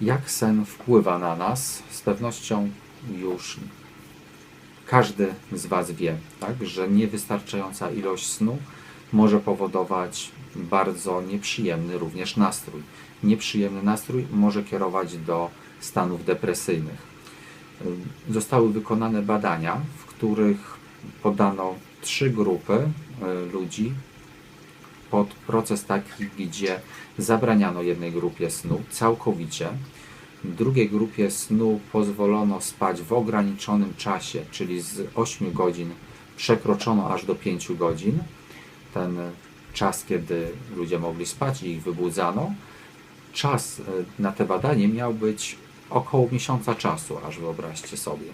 Jak sen wpływa na nas? Z pewnością już każdy z Was wie, tak, że niewystarczająca ilość snu może powodować bardzo nieprzyjemny również nastrój. Nieprzyjemny nastrój może kierować do stanów depresyjnych. Zostały wykonane badania, w których podano trzy grupy y, ludzi pod proces taki, gdzie zabraniano jednej grupie snu całkowicie, drugiej grupie snu pozwolono spać w ograniczonym czasie, czyli z 8 godzin przekroczono aż do 5 godzin. Ten czas, kiedy ludzie mogli spać i ich wybudzano. Czas e, na te badanie miał być około miesiąca czasu, aż wyobraźcie sobie.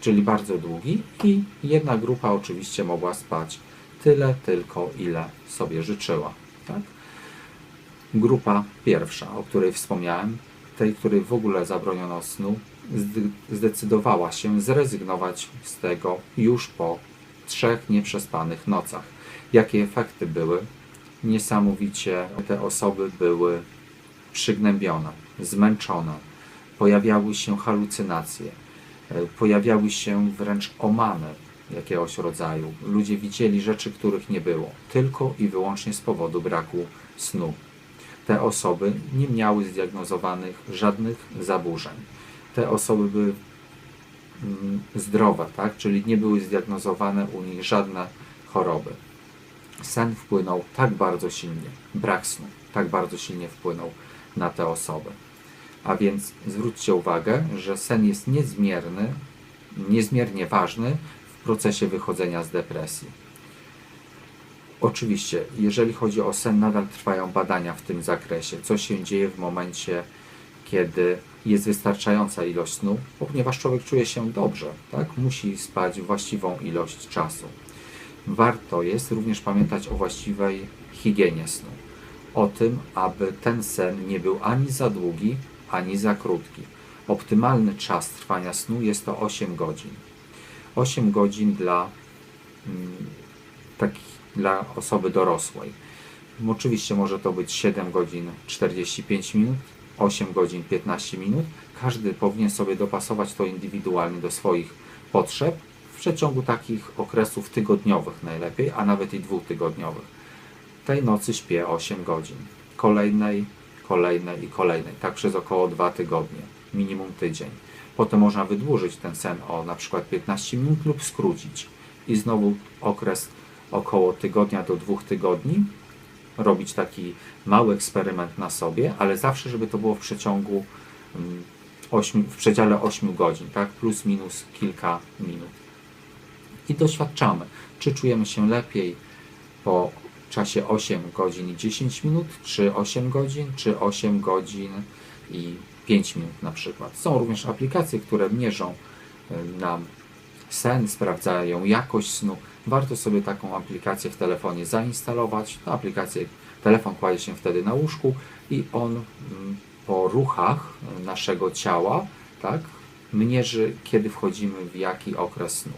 Czyli bardzo długi i jedna grupa oczywiście mogła spać tyle tylko, ile sobie życzyła. Tak? Grupa pierwsza, o której wspomniałem, tej, której w ogóle zabroniono snu, zdecydowała się zrezygnować z tego już po trzech nieprzespanych nocach. Jakie efekty były? Niesamowicie te osoby były przygnębione, zmęczone, pojawiały się halucynacje, e, pojawiały się wręcz omany jakiegoś rodzaju. Ludzie widzieli rzeczy, których nie było, tylko i wyłącznie z powodu braku snu te osoby nie miały zdiagnozowanych żadnych zaburzeń. Te osoby były mm, zdrowe, tak? czyli nie były zdiagnozowane u nich żadne choroby. Sen wpłynął tak bardzo silnie, brak snu tak bardzo silnie wpłynął na te osoby. A więc zwróćcie uwagę, że sen jest niezmierny, niezmiernie ważny w procesie wychodzenia z depresji. Oczywiście, jeżeli chodzi o sen, nadal trwają badania w tym zakresie. Co się dzieje w momencie, kiedy jest wystarczająca ilość snu, ponieważ człowiek czuje się dobrze, tak? musi spać właściwą ilość czasu. Warto jest również pamiętać o właściwej higienie snu. O tym, aby ten sen nie był ani za długi, ani za krótki. Optymalny czas trwania snu jest to 8 godzin. 8 godzin dla mm, takich dla osoby dorosłej. Oczywiście może to być 7 godzin 45 minut, 8 godzin 15 minut. Każdy powinien sobie dopasować to indywidualnie do swoich potrzeb w przeciągu takich okresów tygodniowych najlepiej, a nawet i dwutygodniowych. Tej nocy śpię 8 godzin, kolejnej, kolejnej i kolejnej, tak przez około 2 tygodnie, minimum tydzień. Potem można wydłużyć ten sen o na przykład 15 minut lub skrócić i znowu okres około tygodnia do dwóch tygodni, robić taki mały eksperyment na sobie, ale zawsze, żeby to było w przeciągu mm, 8, w przedziale 8 godzin, tak? plus minus kilka minut. I doświadczamy, czy czujemy się lepiej po czasie 8 godzin i 10 minut, czy 8 godzin, czy 8 godzin i 5 minut na przykład. Są również aplikacje, które mierzą y, nam sen, sprawdzają jakość snu. Warto sobie taką aplikację w telefonie zainstalować. Ta aplikację, telefon kładzie się wtedy na łóżku i on mm, po ruchach naszego ciała, tak, mierzy, kiedy wchodzimy w jaki okres snu.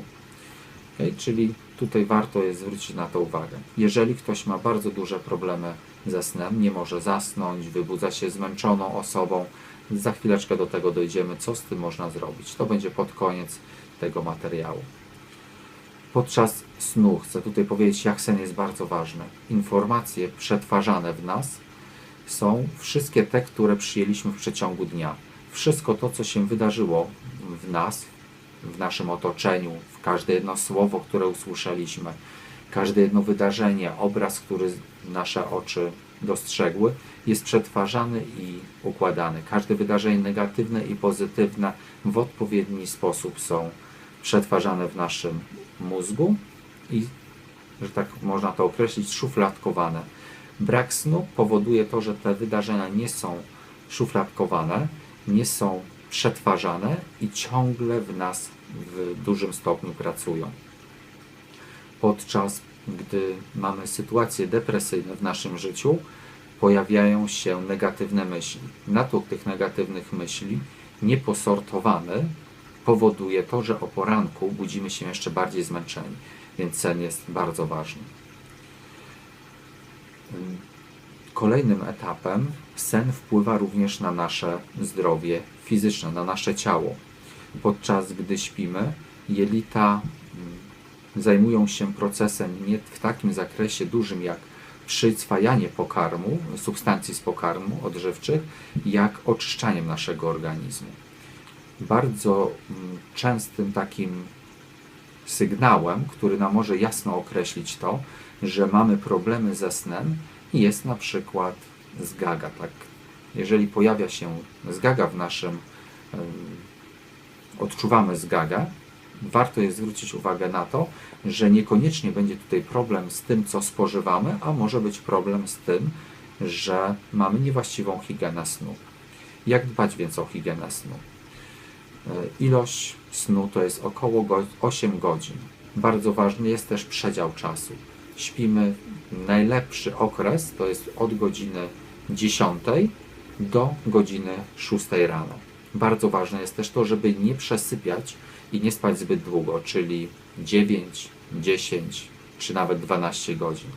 Okay? Czyli tutaj warto jest zwrócić na to uwagę. Jeżeli ktoś ma bardzo duże problemy ze snem, nie może zasnąć, wybudza się zmęczoną osobą, za chwileczkę do tego dojdziemy, co z tym można zrobić. To będzie pod koniec tego materiału. Podczas snu chcę tutaj powiedzieć, jak sen jest bardzo ważny. Informacje przetwarzane w nas są wszystkie te, które przyjęliśmy w przeciągu dnia. Wszystko to, co się wydarzyło w nas, w naszym otoczeniu, w każde jedno słowo, które usłyszeliśmy, każde jedno wydarzenie, obraz, który nasze oczy dostrzegły, jest przetwarzany i układany. Każde wydarzenie negatywne i pozytywne w odpowiedni sposób są przetwarzane w naszym mózgu i, że tak można to określić, szufladkowane. Brak snu powoduje to, że te wydarzenia nie są szufladkowane, nie są przetwarzane i ciągle w nas w dużym stopniu pracują. Podczas gdy mamy sytuacje depresyjne w naszym życiu, pojawiają się negatywne myśli. Natłok tych negatywnych myśli, nieposortowany, powoduje to, że o poranku budzimy się jeszcze bardziej zmęczeni, więc sen jest bardzo ważny. Kolejnym etapem sen wpływa również na nasze zdrowie fizyczne, na nasze ciało. Podczas gdy śpimy, jelita zajmują się procesem nie w takim zakresie dużym jak przyswajanie pokarmu, substancji z pokarmu odżywczych, jak oczyszczaniem naszego organizmu. Bardzo mm, częstym takim sygnałem, który nam może jasno określić to, że mamy problemy ze snem, jest na przykład zgaga. Tak? Jeżeli pojawia się zgaga w naszym, odczuwamy zgagę, warto jest zwrócić uwagę na to, że niekoniecznie będzie tutaj problem z tym, co spożywamy, a może być problem z tym, że mamy niewłaściwą higienę snu. Jak dbać więc o higienę snu? E, Ilość snu to jest około go- 8 godzin. Bardzo ważny jest też przedział czasu. Śpimy najlepszy okres to jest od godziny 10 do godziny 6 rano. Bardzo ważne jest też to, żeby nie przesypiać i nie spać zbyt długo, czyli 9, 10 czy nawet 12 godzin.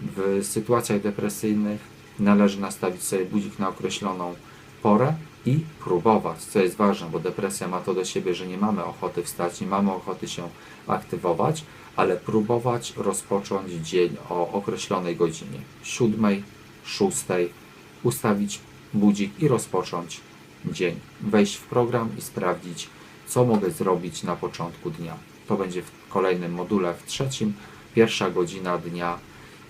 W sytuacjach depresyjnych należy nastawić sobie budzik na określoną porę i próbować, co jest ważne, bo depresja ma to do siebie, że nie mamy ochoty wstać, nie mamy ochoty się aktywować, ale próbować rozpocząć dzień o określonej godzinie 7, 6, ustawić budzik i rozpocząć dzień. Wejść w program i sprawdzić, co mogę zrobić na początku dnia. To będzie w kolejnym module, w trzecim. Pierwsza godzina dnia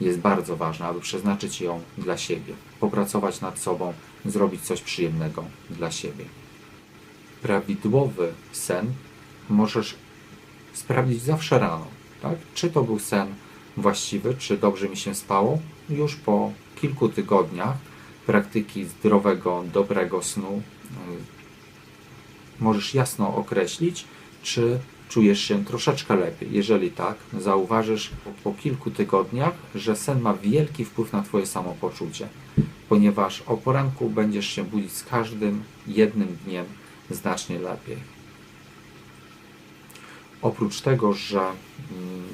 jest bardzo ważna, aby przeznaczyć ją dla siebie, popracować nad sobą, zrobić coś przyjemnego dla siebie. Prawidłowy sen możesz sprawdzić zawsze rano, tak? Czy to był sen właściwy, czy dobrze mi się spało? Już po kilku tygodniach praktyki zdrowego, dobrego snu możesz jasno określić, czy czujesz się troszeczkę lepiej. Jeżeli tak, zauważysz po, kilku tygodniach, że sen ma wielki wpływ na Twoje samopoczucie, ponieważ o poranku będziesz się budzić z każdym jednym dniem znacznie lepiej. Oprócz tego, że mm,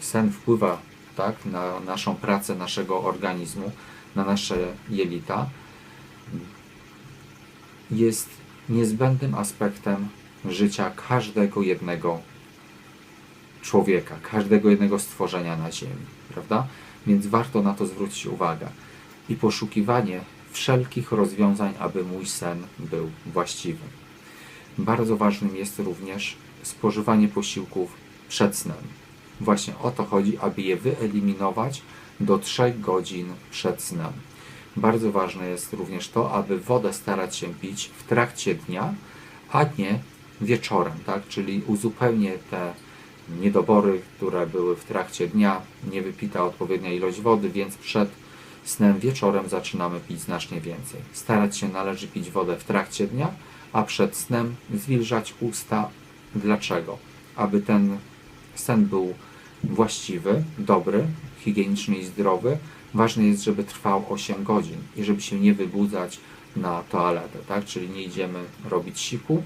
sen wpływa tak, na naszą pracę naszego organizmu, na nasze jelita, jest niezbędnym aspektem życia każdego jednego człowieka, każdego jednego stworzenia na Ziemi, prawda? Więc warto na to zwrócić uwagę i poszukiwanie wszelkich rozwiązań, aby mój sen był właściwy. Bardzo ważnym jest również spożywanie posiłków przed snem. Właśnie o to chodzi, aby je wyeliminować do 3 godzin przed snem. Bardzo ważne jest również to, aby wodę starać się pić w trakcie dnia, a nie wieczorem, tak? Czyli uzupełnię te niedobory, które były w trakcie dnia, nie wypita odpowiednia ilość wody, więc przed snem wieczorem zaczynamy pić znacznie więcej. Starać się należy pić wodę w trakcie dnia, a przed snem zwilżać usta. Dlaczego? Aby ten sen był właściwy, dobry, higieniczny i zdrowy, ważne jest, żeby trwał 8 godzin i żeby się nie wybudzać na toaletę, tak? Czyli nie idziemy robić siku,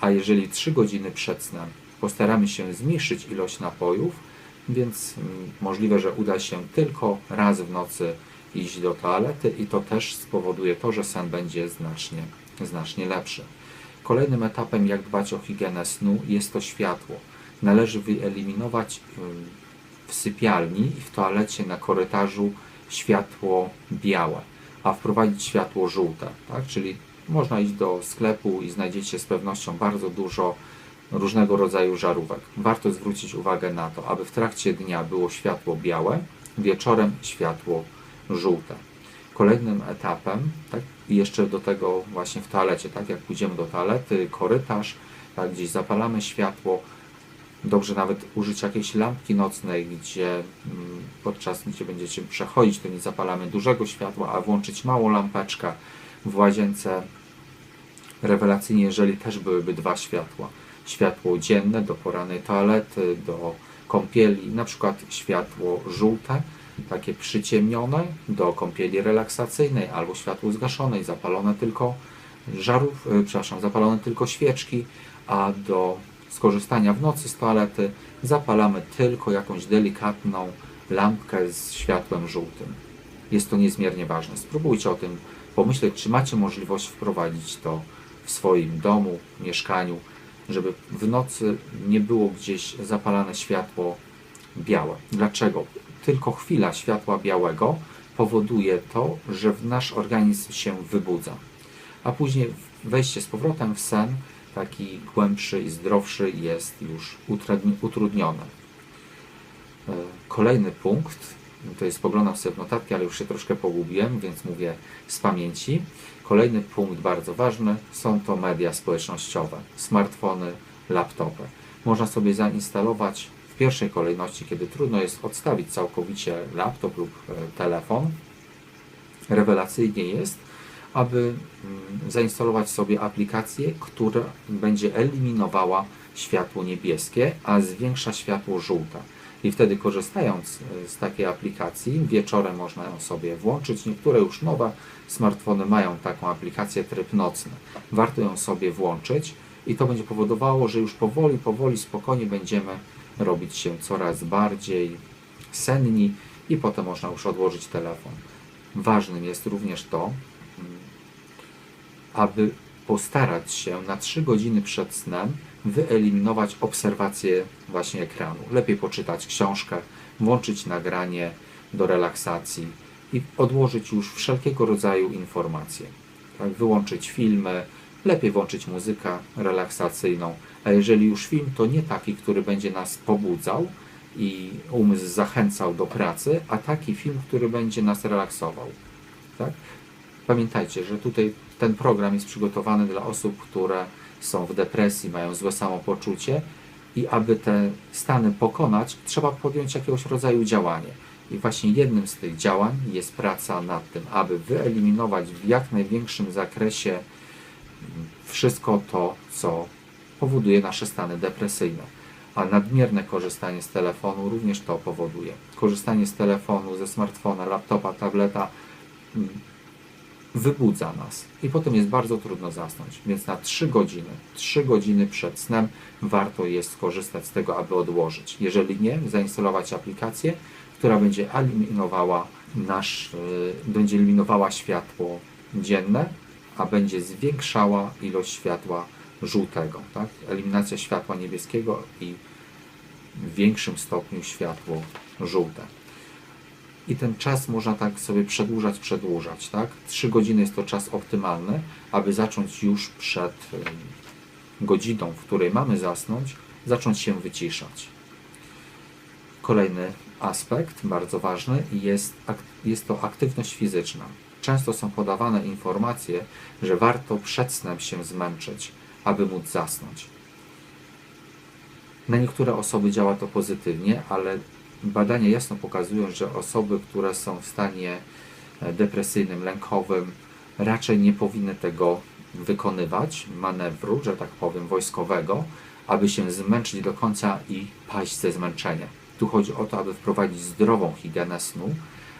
a jeżeli 3 godziny przed snem postaramy się zmniejszyć ilość napojów, więc mm, możliwe, że uda się tylko raz w nocy iść do toalety i to też spowoduje to, że sen będzie znacznie, znacznie lepszy. Kolejnym etapem, jak dbać o higienę snu, jest to światło. Należy wyeliminować ym, w sypialni i w toalecie na korytarzu światło białe, a wprowadzić światło żółte, tak? czyli można iść do sklepu i znajdziecie z pewnością bardzo dużo różnego rodzaju żarówek. Warto zwrócić uwagę na to, aby w trakcie dnia było światło białe, wieczorem światło żółte. Kolejnym etapem, tak, jeszcze do tego właśnie w toalecie, tak jak pójdziemy do toalety, korytarz, tak, gdzieś zapalamy światło, dobrze nawet użyć jakiejś lampki nocnej, gdzie mm, podczas gdzie będziecie przechodzić, to nie zapalamy dużego światła, a włączyć małą lampeczkę w łazience. Rewelacyjnie, jeżeli też byłyby dwa światła. Światło dzienne do porannej toalety, do kąpieli, na przykład światło żółte, takie przyciemnione do kąpieli relaksacyjnej, albo światło zgaszone i zapalone tylko żarów, y, przepraszam, zapalone tylko świeczki, a do skorzystania w nocy z toalety zapalamy tylko jakąś delikatną lampkę z światłem żółtym. jest to niezmiernie ważne. Spróbujcie o tym pomyśleć, czy macie możliwość wprowadzić to w swoim domu, mieszkaniu, żeby w nocy nie było gdzieś zapalane światło białe. Dlaczego? Tylko chwila światła białego powoduje to, że nasz organizm się wybudza. A później wejście z powrotem w sen, taki głębszy i zdrowszy, jest już utrudni- utrudnione. E, Kolejny punkt, to jest poglądam sobie w notatki, ale już się troszkę pogubiłem, więc mówię z pamięci. Kolejny punkt bardzo ważny są to media społecznościowe, smartfony, laptopy. Można sobie zainstalować w pierwszej kolejności, kiedy trudno jest odstawić całkowicie laptop lub e, telefon. Rewelacyjnie jest, aby mm, zainstalować sobie aplikację, która będzie eliminowała światło niebieskie, a zwiększa światło żółte. I wtedy korzystając e, z takiej aplikacji, wieczorem można ją sobie włączyć. Niektóre już nowe smartfony mają taką aplikację tryb nocny. Warto ją sobie włączyć i to będzie powodowało, że już powoli, powoli, spokojnie będziemy robić się coraz bardziej senni i potem można już odłożyć telefon. Ważnym jest również to, aby postarać się na 3 godziny przed snem wyeliminować obserwację właśnie ekranu. Lepiej poczytać książkę, włączyć nagranie do relaksacji i odłożyć już wszelkiego rodzaju informacje. Tak? Wyłączyć filmy, lepiej włączyć muzykę relaksacyjną, a jeżeli już film, to nie taki, który będzie nas pobudzał i umysł zachęcał do pracy, a taki film, który będzie nas relaksował. Tak? Pamiętajcie, że tutaj ten program jest przygotowany dla osób, które są w depresji, mają złe samopoczucie i aby te stany pokonać, trzeba podjąć jakiegoś rodzaju działanie. I właśnie jednym z tych działań jest praca nad tym, aby wyeliminować w jak największym zakresie mm, wszystko to, co powoduje nasze stany depresyjne. A nadmierne korzystanie z telefonu również to powoduje. Korzystanie z telefonu, ze smartfona, laptopa, tableta mm, wybudza nas i potem jest bardzo trudno zasnąć. Więc na 3 godziny, 3 godziny przed snem warto jest skorzystać z tego, aby odłożyć. Jeżeli nie, zainstalować aplikację, która będzie eliminowała nasz, yy, będzie eliminowała światło dzienne, a będzie zwiększała ilość światła żółtego. Tak? Eliminacja światła niebieskiego i w większym stopniu światło żółte i ten czas można tak sobie przedłużać, przedłużać, tak? 3 godziny jest to czas optymalny, aby zacząć już przed godziną, w której mamy zasnąć, zacząć się wyciszać. Kolejny aspekt, bardzo ważny, jest, jest to aktywność fizyczna. Często są podawane informacje, że warto przed snem się zmęczyć, aby móc zasnąć. Na niektóre osoby działa to pozytywnie, ale badania jasno pokazują, że osoby, które są w stanie e, depresyjnym, lękowym, raczej nie powinny tego wykonywać, manewru, że tak powiem, wojskowego, aby się zmęczyć do końca i paść ze zmęczenia. Tu chodzi o to, aby wprowadzić zdrową higienę snu,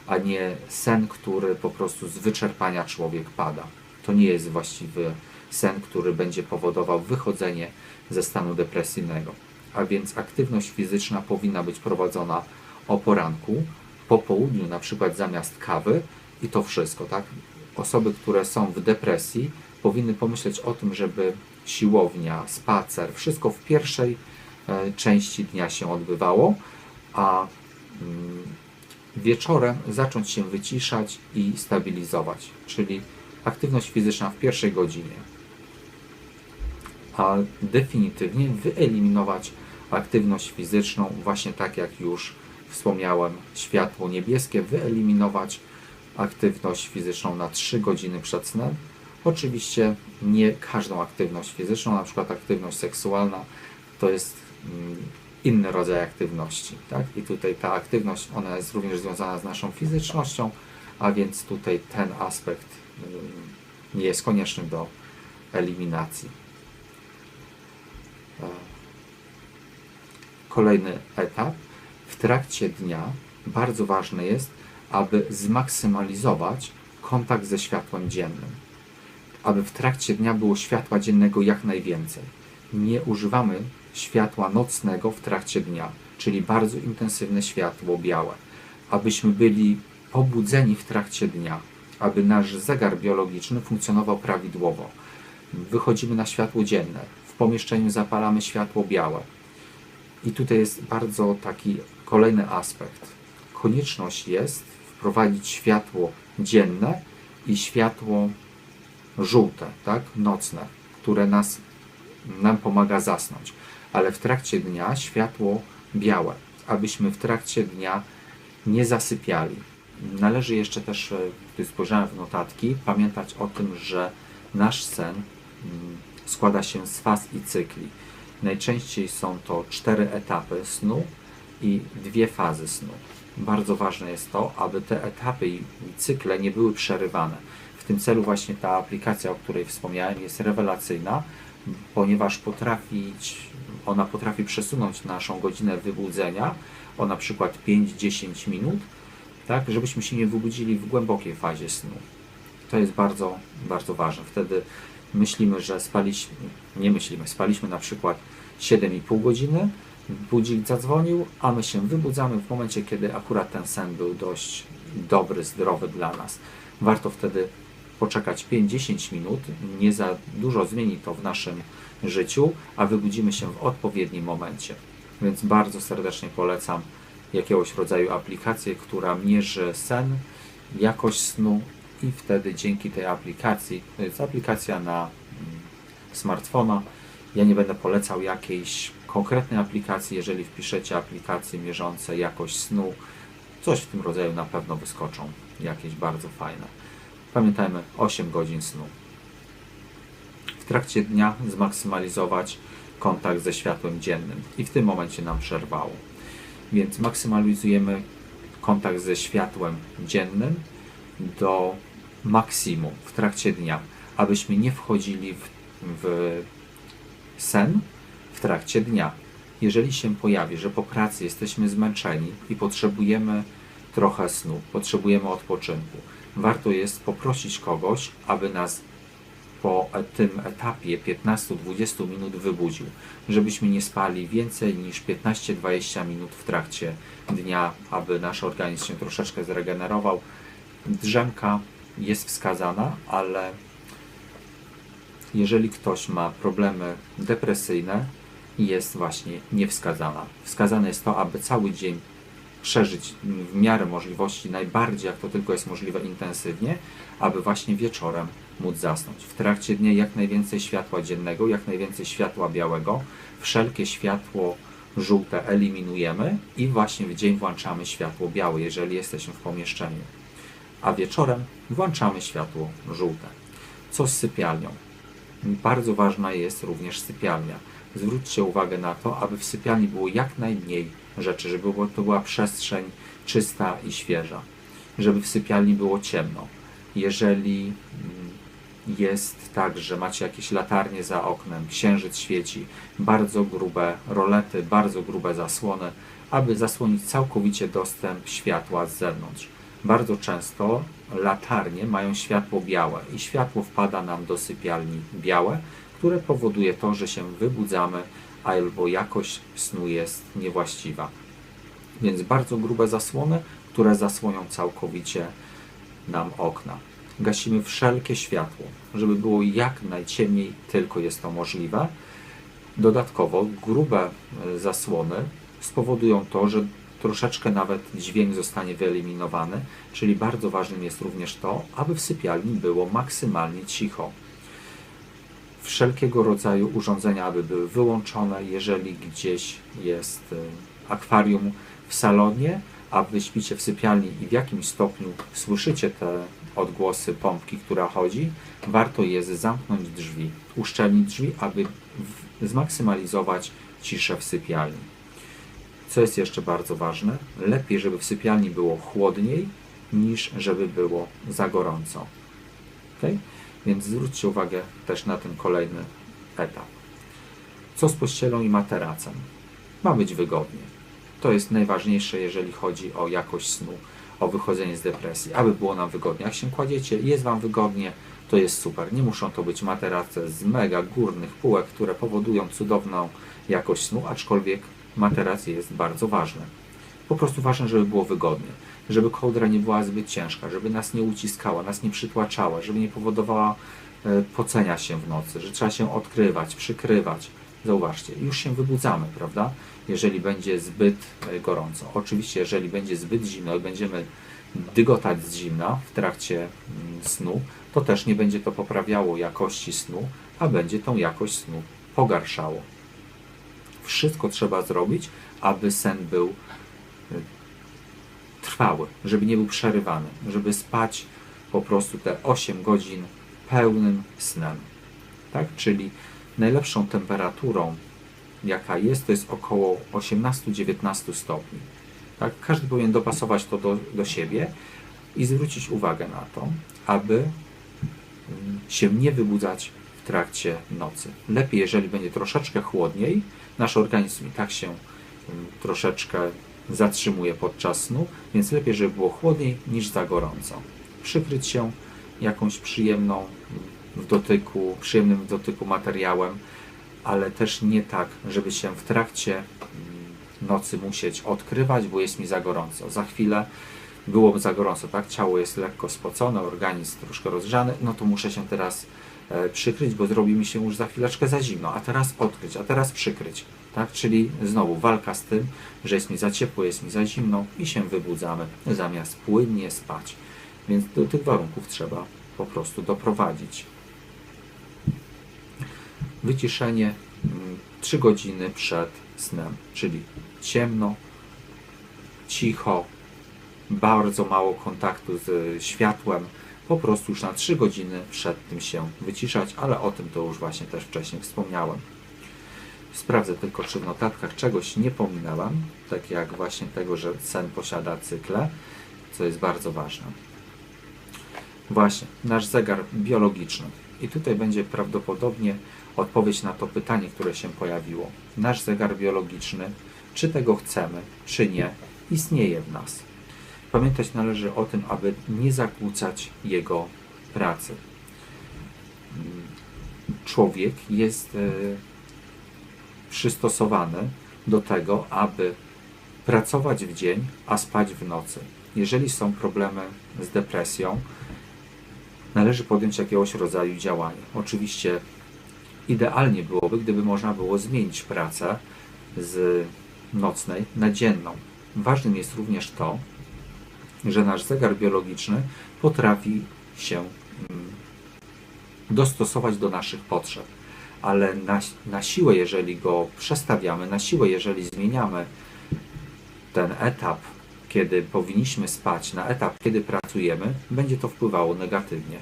a nie sen, który po prostu z wyczerpania człowiek pada. To nie jest właściwy sen, który będzie powodował wychodzenie ze stanu depresyjnego a więc aktywność fizyczna powinna być prowadzona o poranku, po południu na przykład zamiast kawy i to wszystko, tak? Osoby, które są w depresji powinny pomyśleć o tym, żeby siłownia, spacer, wszystko w pierwszej e, części dnia się odbywało, a mm, wieczorem zacząć się wyciszać i stabilizować, czyli aktywność fizyczna w pierwszej godzinie, a definitywnie wyeliminować aktywność fizyczną, właśnie tak jak już wspomniałem, światło niebieskie, wyeliminować aktywność fizyczną na 3 godziny przed snem. Oczywiście nie każdą aktywność fizyczną, na przykład aktywność seksualna, to jest mm, inny rodzaj aktywności. Tak? I tutaj ta aktywność, ona jest również związana z naszą fizycznością, a więc tutaj ten aspekt mm, nie jest konieczny do eliminacji. Kolejny etap. W trakcie dnia bardzo ważne jest, aby zmaksymalizować kontakt ze światłem dziennym. Aby w trakcie dnia było światła dziennego jak najwięcej. Nie używamy światła nocnego w trakcie dnia, czyli bardzo intensywne światło białe. Abyśmy byli pobudzeni w trakcie dnia, aby nasz zegar biologiczny funkcjonował prawidłowo. Wychodzimy na światło dzienne, w pomieszczeniu zapalamy światło białe. I tutaj jest bardzo taki kolejny aspekt. Konieczność jest wprowadzić światło dzienne i światło żółte, tak, nocne, które nas, nam pomaga zasnąć. Ale w trakcie dnia światło białe, abyśmy w trakcie dnia nie zasypiali. Należy jeszcze też, e, gdy spojrzałem w notatki, pamiętać o tym, że nasz sen mm, składa się z faz i cykli. Najczęściej są to cztery etapy snu i dwie fazy snu. Bardzo ważne jest to, aby te etapy i cykle nie były przerywane. W tym celu właśnie ta aplikacja, o której wspomniałem, jest rewelacyjna, ponieważ potrafić, ona potrafi przesunąć naszą godzinę wybudzenia o na przykład 5-10 minut, tak, żebyśmy się nie wybudzili w głębokiej fazie snu. To jest bardzo, bardzo ważne. Wtedy myślimy, że spaliśmy, nie myślimy, spaliśmy na przykład 7,5 godziny, budzik zadzwonił, a my się wybudzamy w momencie, kiedy akurat ten sen był dość dobry, zdrowy dla nas. Warto wtedy poczekać 5-10 minut, nie za dużo zmieni to w naszym życiu, a wybudzimy się w odpowiednim momencie. Więc bardzo serdecznie polecam jakiegoś rodzaju aplikację, która mierzy sen, jakość snu i wtedy dzięki tej aplikacji, to jest aplikacja na mm, smartfona, ja nie będę polecał jakiejś konkretnej aplikacji, jeżeli wpiszecie aplikacje mierzące jakość snu, coś w tym rodzaju na pewno wyskoczą, jakieś bardzo fajne. Pamiętajmy, 8 godzin snu. W trakcie dnia zmaksymalizować kontakt ze światłem dziennym i w tym momencie nam przerwało. Więc maksymalizujemy kontakt ze światłem dziennym do maksimum w trakcie dnia, abyśmy nie wchodzili w, w sen w trakcie dnia. Jeżeli się pojawi, że po pracy jesteśmy zmęczeni i potrzebujemy trochę snu, potrzebujemy odpoczynku, warto jest poprosić kogoś, aby nas po tym etapie 15-20 minut wybudził, żebyśmy nie spali więcej niż 15-20 minut w trakcie dnia, aby nasz organizm się troszeczkę zregenerował. Drzemka jest wskazana, ale jeżeli ktoś ma problemy depresyjne, jest właśnie niewskazana. Wskazane jest to, aby cały dzień przeżyć w miarę możliwości najbardziej, jak to tylko jest możliwe, intensywnie, aby właśnie wieczorem móc zasnąć. W trakcie dnia jak najwięcej światła dziennego, jak najwięcej światła białego, wszelkie światło żółte eliminujemy i właśnie w dzień włączamy światło białe, jeżeli jesteśmy w pomieszczeniu. A wieczorem włączamy światło żółte. Co z sypialnią? Bardzo ważna jest również sypialnia. Zwróćcie uwagę na to, aby w sypialni było jak najmniej rzeczy, żeby to była przestrzeń czysta i świeża, żeby w sypialni było ciemno. Jeżeli mm, jest tak, że macie jakieś latarnie za oknem, księżyc świeci, bardzo grube rolety, bardzo grube zasłony, aby zasłonić całkowicie dostęp światła z zewnątrz. Bardzo często latarnie mają światło białe i światło wpada nam do sypialni białe, które powoduje to, że się wybudzamy albo jakość snu jest niewłaściwa. Więc bardzo grube zasłony, które zasłonią całkowicie nam okna. Gasimy wszelkie światło, żeby było jak najciemniej, tylko jest to możliwe. Dodatkowo grube e, zasłony spowodują to, że troszeczkę nawet dźwięk zostanie wyeliminowany, czyli bardzo ważnym jest również to, aby w sypialni było maksymalnie cicho. Wszelkiego rodzaju urządzenia, aby były wyłączone, jeżeli gdzieś jest e, akwarium w salonie, a wy śpicie w sypialni i w jakimś stopniu słyszycie te odgłosy pompki, która chodzi, warto jest zamknąć drzwi, uszczelnić drzwi, aby zmaksymalizować ciszę w sypialni. Co jest jeszcze bardzo ważne, lepiej, żeby w sypialni było chłodniej, niż żeby było za gorąco. Więc zwróćcie uwagę też na ten kolejny etap. Co z pościelą i materacem? Ma być wygodnie. To jest najważniejsze, jeżeli chodzi o jakość snu, o wychodzenie z depresji. Aby było nam wygodnie. Jak się kładziecie jest Wam wygodnie, to jest super. Nie muszą to być materace z mega górnych półek, które powodują cudowną jakość snu, aczkolwiek materac jest bardzo ważny. Po prostu ważne, żeby było wygodnie. żeby kołdra nie była zbyt ciężka, żeby nas nie uciskała, nas nie przytłaczała, żeby nie powodowała e, pocenia się w nocy, że trzeba się odkrywać, przykrywać. Zauważcie, już się wybudzamy, prawda? Jeżeli będzie zbyt e, gorąco. Oczywiście, jeżeli będzie zbyt zimno i będziemy dygotać z zimna w trakcie mm, snu, to też nie będzie to poprawiało jakości snu, a będzie tą jakość snu pogarszało. Wszystko trzeba zrobić, aby sen był y, trwały, żeby nie był przerywany, żeby spać po prostu te 8 godzin pełnym snem. Tak? Czyli najlepszą temperaturą, jaka jest, to jest około 18-19 stopni. Tak? Każdy powinien dopasować to do, do siebie i zwrócić uwagę na to, aby mm, się nie wybudzać w trakcie nocy. Lepiej, jeżeli będzie troszeczkę chłodniej, nasz organizm i tak się mm, troszeczkę zatrzymuje podczas snu, więc lepiej, żeby było chłodniej niż za gorąco. Przykryć się jakąś przyjemną mm, w dotyku, przyjemnym w dotyku materiałem, ale też nie tak, żeby się w trakcie mm, nocy musieć odkrywać, bo jest mi za gorąco. Za chwilę byłoby za gorąco, tak? Ciało jest lekko spocone, organizm troszkę rozgrzany, no to muszę się teraz przykryć, bo zrobi mi się już za chwileczkę za zimno, a teraz odkryć, a teraz przykryć, tak? Czyli znowu walka z tym, że jest mi za ciepło, jest mi za zimno i się wybudzamy, zamiast płynnie spać. Więc do tych warunków trzeba po prostu doprowadzić. Wyciszenie 3 godziny przed snem, czyli ciemno, cicho, bardzo mało kontaktu z światłem, po prostu już na 3 godziny przed tym się wyciszać, ale o tym to już właśnie też wcześniej wspomniałem. Sprawdzę tylko, czy w notatkach czegoś nie pominęłam, tak jak właśnie tego, że sen posiada cykle, co jest bardzo ważne. Właśnie, nasz zegar biologiczny. I tutaj będzie prawdopodobnie odpowiedź na to pytanie, które się pojawiło. Nasz zegar biologiczny, czy tego chcemy, czy nie, istnieje w nas. Pamiętać należy o tym, aby nie zakłócać jego pracy. Człowiek jest e, przystosowany do tego, aby pracować w dzień, a spać w nocy. Jeżeli są problemy z depresją, należy podjąć jakiegoś rodzaju działanie. Oczywiście idealnie byłoby, gdyby można było zmienić pracę z nocnej na dzienną. Ważnym jest również to, że nasz zegar biologiczny potrafi się mm, dostosować do naszych potrzeb, ale na, na siłę, jeżeli go przestawiamy, na siłę, jeżeli zmieniamy ten etap, kiedy powinniśmy spać, na etap, kiedy pracujemy, będzie to wpływało negatywnie.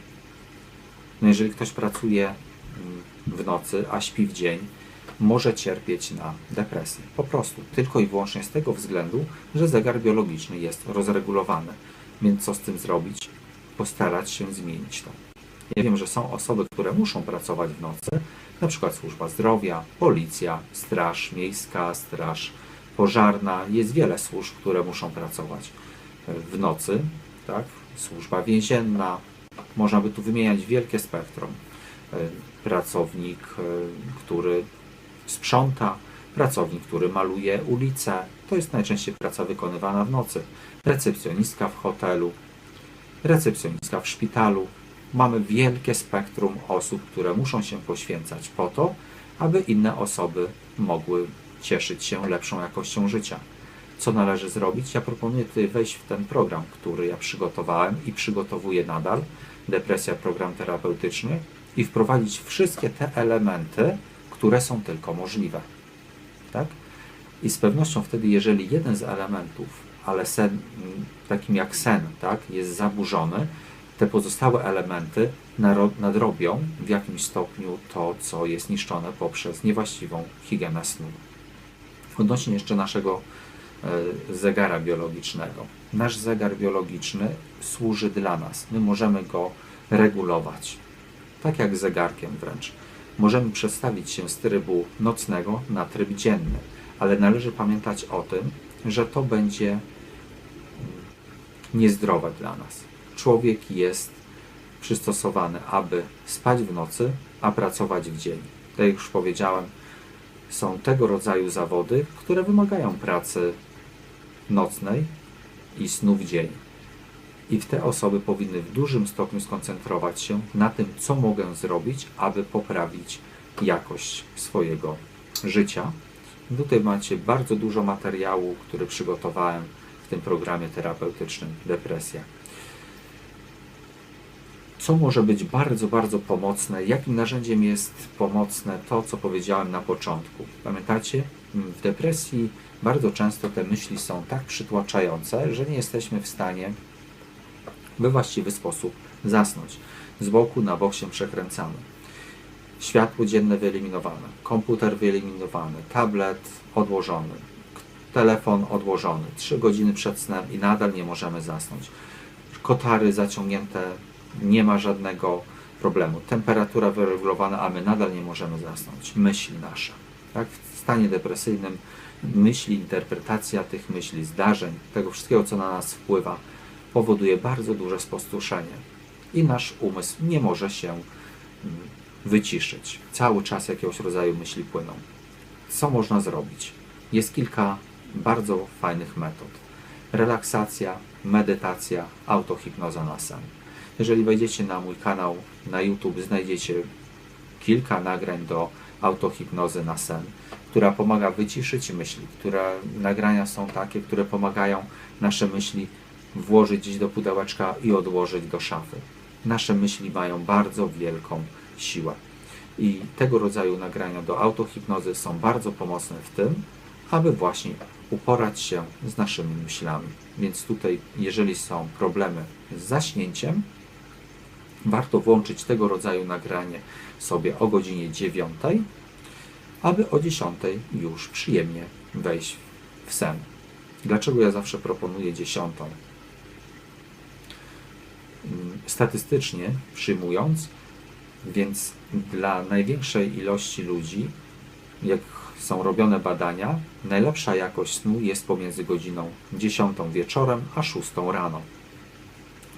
No jeżeli ktoś pracuje mm, w nocy, a śpi w dzień, może cierpieć na depresję. Po prostu, tylko i wyłącznie z tego względu, że zegar biologiczny jest rozregulowany. Więc co z tym zrobić? Postarać się zmienić to. Ja wiem, że są osoby, które muszą pracować w nocy, na przykład służba zdrowia, policja, straż miejska, straż pożarna. Jest wiele służb, które muszą pracować w nocy, tak? Służba więzienna. Można by tu wymieniać wielkie spektrum. Pracownik, który sprząta, pracownik, który maluje ulice. To jest najczęściej praca wykonywana w nocy. Recepcjonistka w hotelu, recepcjonistka w szpitalu. Mamy wielkie spektrum osób, które muszą się poświęcać po to, aby inne osoby mogły cieszyć się lepszą jakością życia. Co należy zrobić? Ja proponuję tutaj wejść w ten program, który ja przygotowałem i przygotowuję nadal, depresja program terapeutyczny i wprowadzić wszystkie te elementy, które są tylko możliwe. Tak? I z pewnością wtedy, jeżeli jeden z elementów, ale sen, takim jak sen, tak, jest zaburzony, te pozostałe elementy nadrobią w jakimś stopniu to, co jest niszczone poprzez niewłaściwą higienę snu. Odnośnie jeszcze naszego e, zegara biologicznego. Nasz zegar biologiczny służy dla nas. My możemy go regulować. Tak jak zegarkiem wręcz możemy przestawić się z trybu nocnego na tryb dzienny, ale należy pamiętać o tym, że to będzie mm, niezdrowe dla nas. Człowiek jest przystosowany, aby spać w nocy, a pracować w dzień. Tak jak już powiedziałem, są tego rodzaju zawody, które wymagają pracy nocnej i snu w dzień. I te osoby powinny w dużym stopniu skoncentrować się na tym, co mogę zrobić, aby poprawić jakość swojego życia. Tutaj macie bardzo dużo materiału, który przygotowałem w tym programie terapeutycznym Depresja. Co może być bardzo, bardzo pomocne? Jakim narzędziem jest pomocne to, co powiedziałem na początku? Pamiętacie? W depresji bardzo często te myśli są tak przytłaczające, że nie jesteśmy w stanie we właściwy sposób zasnąć. Z boku na bok się przekręcamy. Światło dzienne wyeliminowane, komputer wyeliminowany, tablet odłożony, telefon odłożony. Trzy godziny przed snem i nadal nie możemy zasnąć. Kotary zaciągnięte, nie ma żadnego problemu. Temperatura wyregulowana, a my nadal nie możemy zasnąć. Myśli nasze. Tak? W stanie depresyjnym myśli, interpretacja tych myśli, zdarzeń, tego wszystkiego, co na nas wpływa, powoduje bardzo duże spustoszenie i nasz umysł nie może się mm, wyciszyć. Cały czas jakiegoś rodzaju myśli płyną. Co można zrobić? Jest kilka bardzo fajnych metod. Relaksacja, medytacja, autohipnoza na sen. Jeżeli wejdziecie na mój kanał na YouTube, znajdziecie kilka nagrań do autohipnozy na sen, która pomaga wyciszyć myśli, które nagrania są takie, które pomagają nasze myśli włożyć gdzieś do pudełeczka i odłożyć do szafy. Nasze myśli mają bardzo wielką siłę. I tego rodzaju nagrania do autohipnozy są bardzo pomocne w tym, aby właśnie uporać się z naszymi myślami. Więc tutaj, jeżeli są problemy z zaśnięciem, warto włączyć tego rodzaju nagranie sobie o godzinie 9, aby o 10 już przyjemnie wejść w sen. Dlaczego ja zawsze proponuję 10? Statystycznie przyjmując, więc dla największej ilości ludzi, jak są robione badania, najlepsza jakość snu jest pomiędzy godziną 10 wieczorem a 6 rano.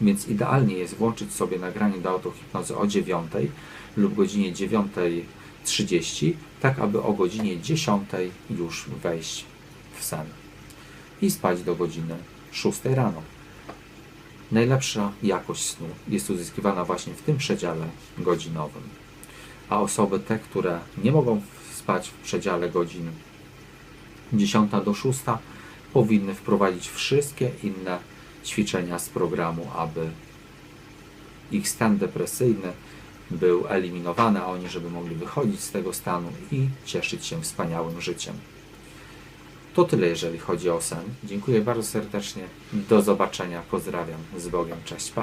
Więc idealnie jest włączyć sobie nagranie do autohipnozy o 9 lub godzinie 9.30, tak aby o godzinie 10 już wejść w sen i spać do godziny 6 rano. Najlepsza jakość snu jest uzyskiwana właśnie w tym przedziale godzinowym. A osoby te, które nie mogą spać w przedziale godzin 10 do 6, powinny wprowadzić wszystkie inne ćwiczenia z programu, aby ich stan depresyjny był eliminowany, a oni, żeby mogli wychodzić z tego stanu i cieszyć się wspaniałym życiem. To tyle, jeżeli chodzi o sen. Dziękuję bardzo serdecznie. Do zobaczenia. Pozdrawiam. Z Bogiem. Cześć. Pa.